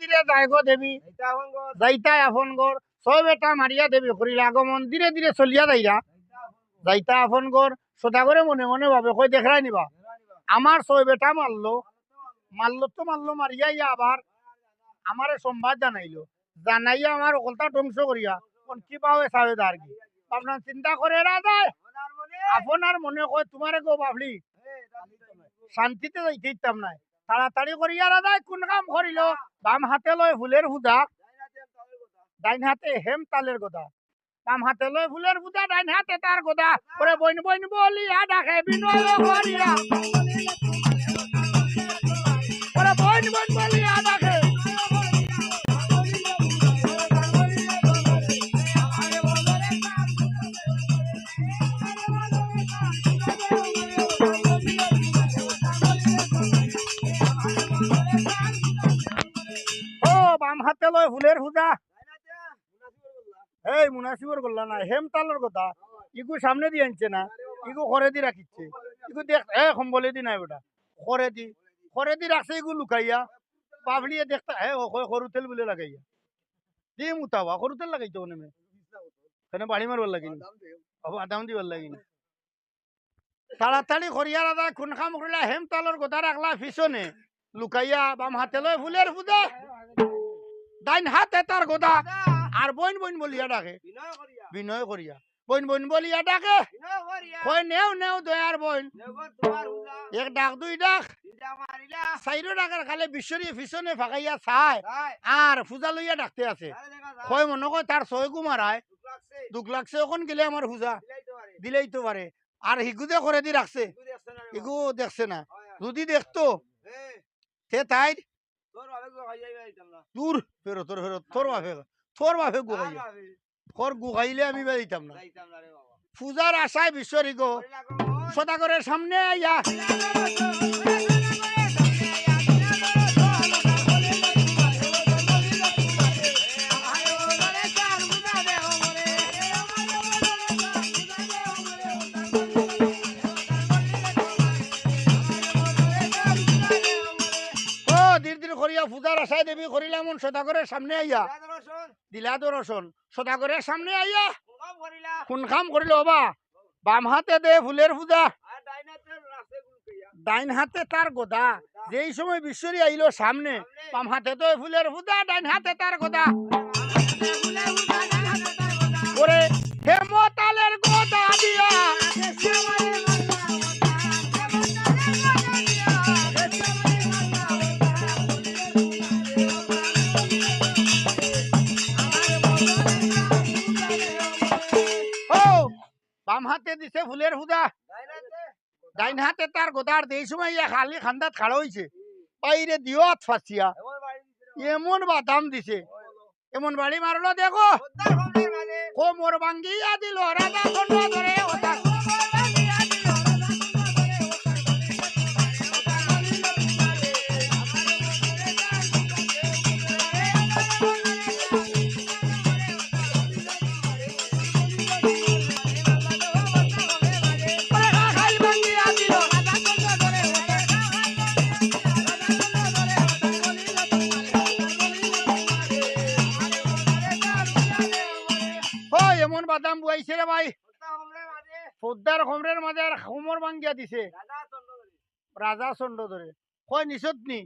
ধীরে যায় গো দেবী। যাইতা আপন গর। ছয় বেটা মারিয়া দেবী করিলা। আগমন ধীরে ধীরে চলিয়া যাইরা যাইতা আপন গর। সদা করে মনে মনে ভাবে কই দেখরাই নিবা। আমার ছয় বেটা মারলো। মারলো তো মারলো মারিয়া ইয়া আবার। আমারে সংবাদ জানাইলো। জানাইয়া আমার অকলতা ধ্বংস করিয়া। কোন কি পাবে সাবে তার কি। আপনার চিন্তা করে রাজায় আপনার মনে? কয় তোমারে গো বাবলি শান্তিতে যাইতে ইচ্ছাম নাই। তাড়াতাড়ি করিয়া রাজায় কোন কাম করিল? বাম হাতে লয় ফুলের হুদা ডাইন হাতে হেম তালের গোদা। বাম হাতে লয় ফুলের হুদা ডাইন হাতে তার গোদা। পরে বইন বইন বলিয়া ডাকে, বিনয় করিয়া। পরে বইন বইন বলিয়া এই মুনাসিবর করলা না হেম তালের কথা। ইগু সামনে দিয়ে আনছে না, ইগু ঘরে দি রাখিচ্ছে। ইগু দেখ, এ সম্বলে দি নাই বেটা, ঘরে দি ঘরে দি রাখছে, ইগু লুকাইয়া, পাবলিয়ে দেখতা হে সরু তেল বলে লাগাইয়া। দি মুতাবা, সরু তেল লাগাইতো ওনে মে কেন বাড়ি মারবার লাগিনি? বাবু আদাম দিবার লাগিনি। তাড়াতাড়ি করিয়া দাদা খুন খাম করিলা হেম তালর কথা রাখলা, পিছনে লুকাইয়া বাম হাতে লয় ফুলের ফুদা ডাইন হাতে তার গোদা। আর বইন বইন বলিয়া ডাকে বিনয় করিয়া। বইন বইন বলিয়া ডাকে কই নেও নেও দয়ার বইন এক ডাক দুই ডাক। চাইরো ডাকের খালে বিশ্বরী পিছনে ফাঁকাইয়া চায়। আর পূজা লইয়া ডাকতে আছে। কয় মনে কয় তার ছয় গুমারায় দুঃখ লাগছে। ওখন গেলে আমার পূজা। দিলেই তো পারে। আর হিগুদে করে দি রাখছে। হিগু দেখছে না যদি দেখতো। সে তাই দূর। ফেরত তোর ফেরত। তোর বাপে তোর বাপে গুগাইয়া তোর গুগাইলে আমি বেরিতাম না পূজার আশায় বিশ্বরী গো সদাগরের সামনে আইয়া করিয়া পূজার আশায় দেবী করিলাম সদাগরের সামনে আইয়া দিলা দর্শন সদাগরের সামনে আইয়া। কোন কাম করিল বা বাম হাতে দে ফুলের পূজা। ডাইন হাতে তার গোদা। যেই সময় বিশ্বরী আইলো সামনে বাম হাতে তো ফুলের পূজা ডাইন হাতে তার গোদা। ওরে হেমতালের গোদা। দিয়া। বাম হাতে দিছে ফুলের হুদা। ডাইন হাতে তার গোদার দেই সময় ইয়া খালি খান্দাত খাড়া হইছে। বাইরে দিও হাত ফাঁসিয়া। এমন বাদাম দিছে। এমন বাড়ি মারলো দেখো। কোমর ভাঙ্গিয়া দিল রাজা ধরে। মাঝে ভাঙ্গিয়া দিছে। রাজা চন্ড ধরে কয় নিচত নি?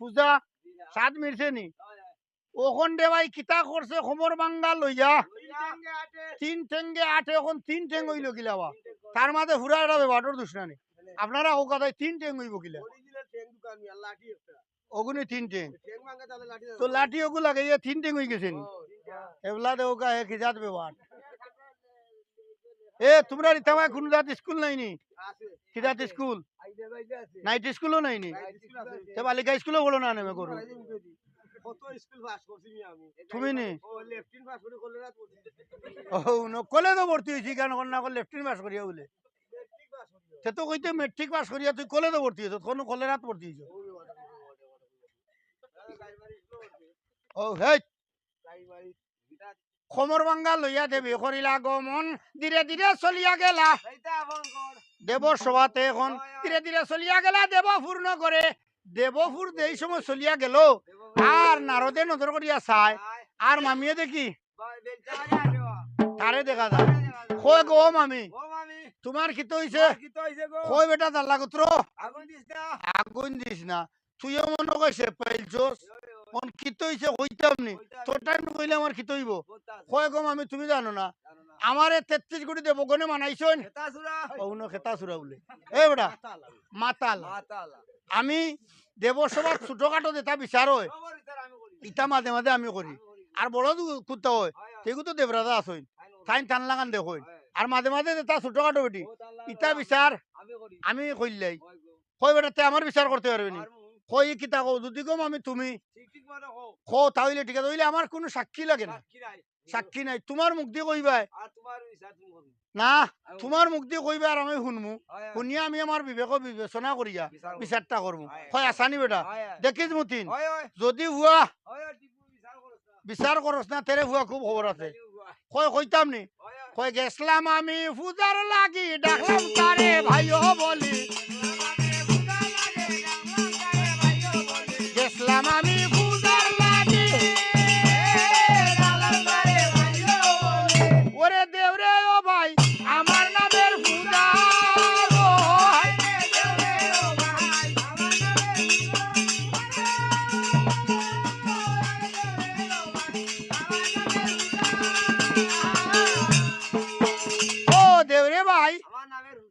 পূজা সাত মিরছে নি? ওখন দে ভাই কিতা করছে খমর ভাঙ্গা লইয়া তিন ঠেঙ্গে আটে এখন তিন ঠেং হইল কিলা বা। তার মাঝে হুরা এটা বেবাটোর দুষ্ণানি আপনারা ও কথায় তিন ঠেং হইব কিলা ওগুনি তিন ঠেং। তো লাঠি ওগু লাগাইয়া তিন ঠেং হই গেছেন এগুলা দে ওকা হে খিজাত বেবার এ তোমরা রিতামা কোন জাত স্কুল নাই নি খিজাত স্কুল? নাইট স্কুলও নাই নি তে বালিকা স্কুলও বলো না নেমে করো তুমি নি? ও ন কলেজও ভর্তি হয়েছি কেন না লেফটিন পাস করিয়া বলে। সে তো কইতে মেট্রিক পাস করিয়া তুই কলেজও ভর্তি হয়েছ কোন কলেরাত ভর্তি হয়েছ। ও হেই! খমর ভাঙ্গা লইয়া দেবী করিলা গমন ধীরে ধীরে চলিয়া গেলা। দেবর সভাতে এখন ধীরে ধীরে চলিয়া গেলা দেব পূর্ণ করে দেবপুর যেই সময় চলিয়া গেল। আর নারদে নজর করিয়া চায়। আর মামিয়ে দেখি। তারে দেখা যায় কয় গো মামি? তোমার কি তো হইছে? কই বেটা দাল্লা কুত্র আগুন দিস না। তুইও মনে কইছে পাইলছস কোন কি তো হইছে কইতাম নি। তোর টাইম কইলে আমার কি হইব। কয় গো মামি তুমি জানো না? আমারে তেত্রিশ কোটি দেব গনে মানাইছন অউনো খেতা সুরা। বলে। এ বেটা মাতাল আমি। দেবসভার ছোটখাটো যেটা বিচার হয় ইটা মাঝে মাঝে আমি করি। আর বড় কুত্তা হয় সেগুলো তো দেবরাজা আসইন তাইন টান লাগান দেখইন আর মাঝে মাঝে যেটা ছোটখাটো বেটি ইটা বিচার আমি কইলাই কই বেটা তে আমার বিচার করতে পারবে নি? কই কিতা কও? যদি কম আমি তুমি? কো তাহলে ঠিক আছে হইলে আমার কোনো সাক্ষী লাগে না। সাক্ষী নাই। তোমার মুখ দিয়ে কইবাই না তোমার মুখ দিয়ে কইবা আর আমি শুনমু। শুনিয়া আমি আমার বিবেক বিবেচনা করিয়া বিচারটা করব হয় আসানি বেটা? দেখিস মতিন? যদি হুয়া বিচার করস না। তেরে হুয়া খুব খবর আছে। কয় কইতাম নি? কয় গেছলাম আমি পূজার লাগি ডাকলাম তারে ভাইও বলি।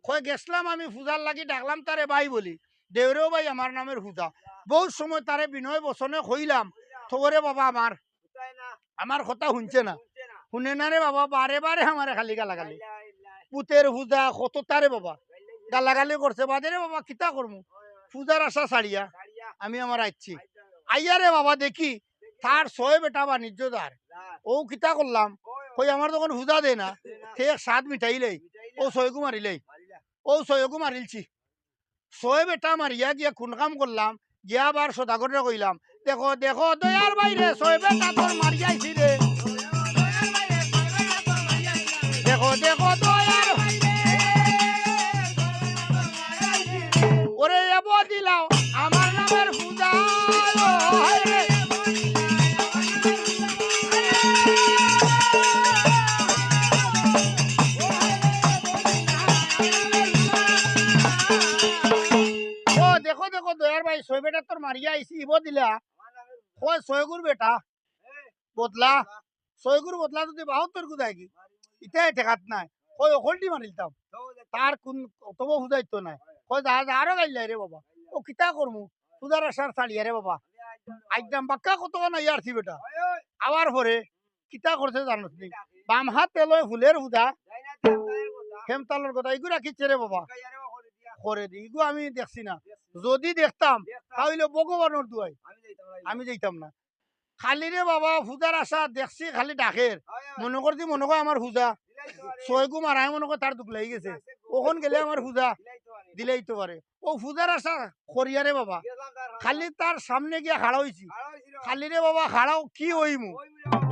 কয় গেছলাম আমি পূজার লাগি ডাকলাম তারে ভাই বলি। দেওরেও ভাই আমার নামের পূজা বহু সময় তারে বিনয় বচনে হইলাম থবরে বাবা আমার আমার কথা শুনছে না। শুনে না রে বাবা বারে বারে আমারে খালি গালাগালি। পুতের পূজা কত তারে বাবা। গালাগালি করছে বাদে রে বাবা কিতা করমু পূজার আশা ছাড়িয়া আমি আমার আইছি। আইয়া রে বাবা দেখি তার ছয় বেটা বাণিজ্যদার ও কিতা করলাম কই আমার যখন পূজা দে না। সে সাত মিঠাইলেই ও ছয়গু মারিলেই ও ছয়গু মারিলছি ছয় বেটা মারিয়া গিয়া কোন কাম করলাম গিয়া আবার সদাগরে কইলাম দেখো দেখো দয়ার বাইরে ছয় বেটা তোর মারিয়াইছি রে দেখো দেখো কয় ছয়গুর বেটা। বদলা। ছয়গুর বদলা যদি বাহাত্তর গুদাই কি? ইটাই ঠেকাত নাই। কয় অকলটি মারিলতাম তার কোন তবু বুঝাইতো নাই। যা যা আরও গাইলাই বাবা। ও কিতা করমু? সুদার আসার ছাড়িয়া বাবা। একদম বাক্কা কত না ইয়ারছি বেটা। আবার পরে কিতা করছে জানোস নি? বাম হাত তেলয় ফুলের কথা এগুলা কিচ্ছে রে বাবা। করে দি এগু আমি দেখছি না। যদি দেখতাম, তাহলে ভগবানের দুয়াই আমি যাইতাম না। খালি রে বাবা হুদার আশা দেখছি খালি ডাকের। মনে করছি মনে কর আমার হুজা। ছয়গু মারাই মনে কর তার দুঃখ লাগি গেছে। ওখন গেলে আমার হুজা। দিলেই তো পারে। ও হুজার আশা করিয়া রে বাবা। খালি তার সামনে গিয়া খাড়া হইছি। খালি রে বাবা খাড়াও কি হইমু?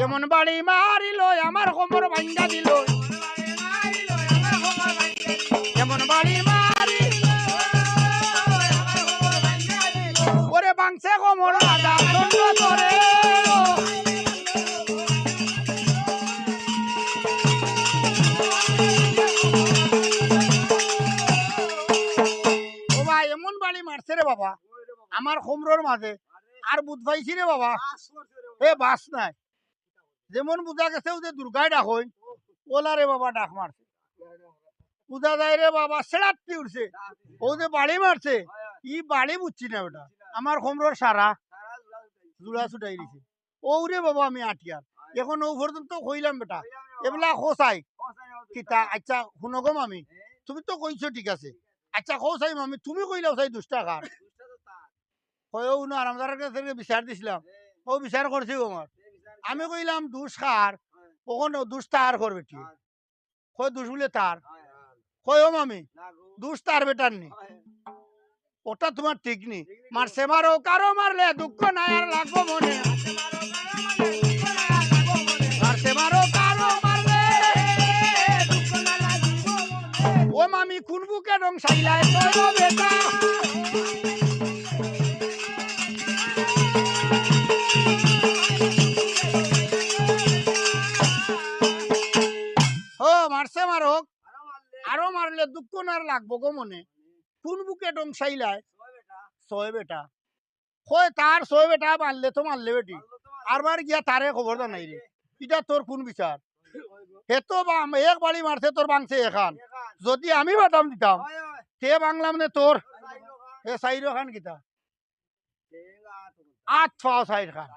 এমন বাড়ি মারিল আমার কোমর ভাঙ্গা দিল। এমন বাড়ি মারি বাংসে কোমর আদা ও ভাই, এমন বাড়ি মারছে রে বাবা। আমার হোমরোর মাঝে। আর বুধ পাইছি রে বাবা। এ, বাস নাই। যেমন বুঝা গেছে ওদের দুর্গায় ডাক হই ওলা রে বাবা ডাক মারছে। বুঝা যায় রে বাবা সেরাত্তি উঠছে। ও যে বাড়ি মারছে, ই বাড়ি বুঝছি না ওটা। আমার হোমরোর সারা। জুড়া ছুটাই দিছে। ও রে বাবা আমি আটিয়ার এখন ও পর্যন্ত কইলাম বেটা এবেলা খোসাই কিতা আচ্ছা শুনগম আমি তুমি তো কইছো ঠিক আছে। আচ্ছা খোসাই মামি, তুমি কইলাও সাই দুষ্টাকার কয়, ও না আরামদারের কাছে বিচার দিছিলাম। ও বিচার করছি আমার আমি কইলাম, দুষ খার কখন দুষ তার করবে ঠিক কয়, দুষ বলে তার কয় মামি, দুষ তার বেটার নি? ওটা তোমার ঠিক নেই। মারছে মারো কারও মারলে দুঃখ নাই আর লাগবো মনে। মারো ও মামি বুকে রং সাইলায় আরও মারলে। দুঃখ না আর লাগবো গো মনে। কোন বুকে ডংসাইলায় ছয় বেটা। কয় তার ছয় বেটা মারলে তো মারলে বেটি। আরবার গিয়া তারে খবর জানাই রে। এটা তোর কোন বিচার? হেতো বাম এক বাড়ি মারছে তোর বাংছে এখান। যদি আমি বাদাম দিতাম কে বাংলাম নে তোর। এ সাইরো খান। কিতা? আট পাও সাইর খান।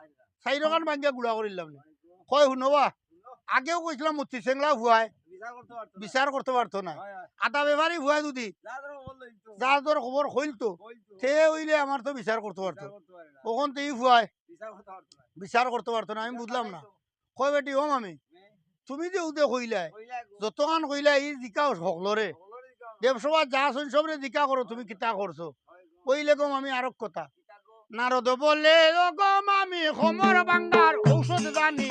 সাইরো খান। বাঙ্গিয়া গুড়া করিলাম কয় শুনবা? আগেও কইছিলাম মুতি চেংলা ভুয়াই বিচার করতে পারতো না? আটা বেবারি ভুয়াই যদি যার তোর খবর হইল তো সে হইলে আমার তো বিচার করতে পারতো ওখান থেকে ভুয়াই বিচার করতে পারতো না। আমি বুঝলাম না। কয় বেটি হম আমি। তুমি যে উদে কইলাই যতক্ষণ কইলা ই জিকা সকলরে দেবসভা যা শুন সবরে জিকা করো তুমি কিতা করছ কইলে কম আমি আরক কথা। নারদ বলে ও গম আমি সমর বাঙ্গার ঔষধ জানি।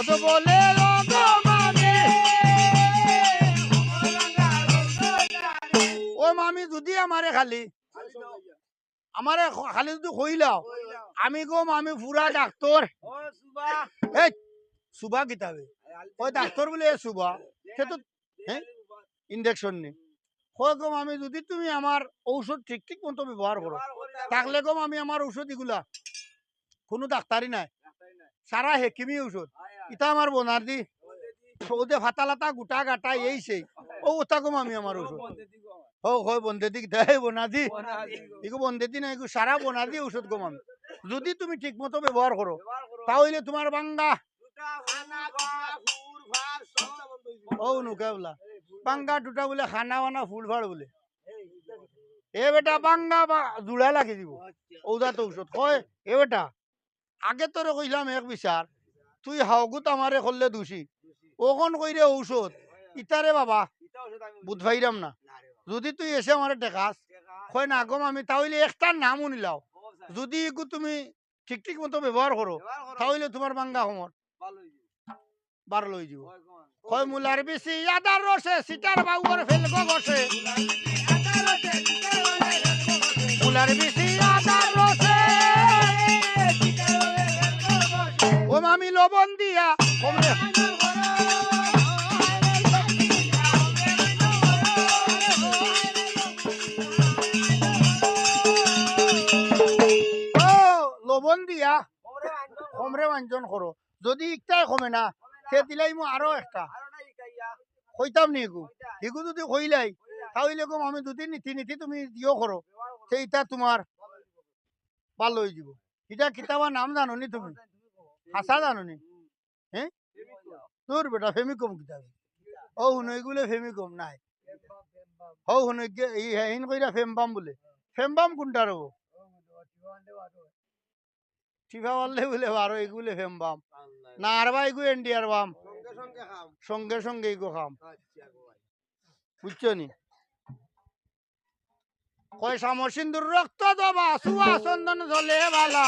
নারদ বলে আমি ও মামি যদি আমারে খালি আমারে খালি যদি কইলাও আমি গম আমি পুরা ডাক্তার এই সুবা কিতাবে ওই ডাক্তার বলে সুবা সে তো হ্যাঁ নি। কয় কম আমি যদি তুমি আমার ঔষধ ঠিক ঠিক মতো ব্যবহার করো তাহলে কম আমি আমার ঔষধ এগুলা। কোনো ডাক্তারই নাই। সারা হেকিমি ঔষধ। ইটা আমার বোনার দি। ওদে ফাতালাতা গোটা গাটা এই সেই ও ওটা কম আমি আমার ঔষধ ও হয় বন্ধে দি দেয় বোনাদি এগু বন্ধে দি না এগু সারা ঔষধ কম আমি। যদি তুমি ঠিক মতো ব্যবহার করো তাহলে তোমার বাঙ্গা ও নুকে বলা। বাঙ্গা দুটা বলে খানা বানা ফুল ফাড় বলে। এ বেটা বাঙ্গা বা জুড়া লাগি দিব। ওদা তো ঔষধ কয় এ বেটা। আগে তোরে কইলাম এক বিচার তুই হাওগুত আমারে করলে দোষী। ওখন কইরে ঔষধ? ইতারে বাবা বুধ ভাইরাম না যদি তুই এসে আমারে টেকাস কয় না গম আমি তাহলে একটার নামও নিলাও। যদি তুমি ঠিক ঠিক মতো ব্যবহার করো তাহলে তোমার বাঙ্গা সমর বার লই যাব কয় মুলার বেশি আদার রসে সিটার বাউর ফেলব বসে। মুলার বেশি আদার রসে মামি লবণ দিয়া লবণ দিয়া কমরে মাঞ্জন করো যদি ইকটাই কমে না সে দিলাই মু আরও একটা কইতাম নি এগু এগু যদি কইলাই তাহলে কম আমি যদি নীতি নীতি তুমি দিও করো সেইটা তোমার ভালো হয়ে যাব এটা কিতাবা নাম জানো নি তুমি হাসা জানো নি হ্যাঁ তোর বেটা ফেমিকম কিতাব ও শুনো এগুলো ফেমিকম নাই। ও শুনো হিন কইরা ফেমবাম বলে। ফেমবাম কোনটার হব টিফা পারলে বলে বারো এগুলো ফেমবাম। না আর বা এগু এন্ডিয়ার বাম। সঙ্গে সঙ্গে এগু খাম। বুঝছ নি? কয় সামর সিন্দুর রক্ত দবা সুয়া চন্দন জলে বালা।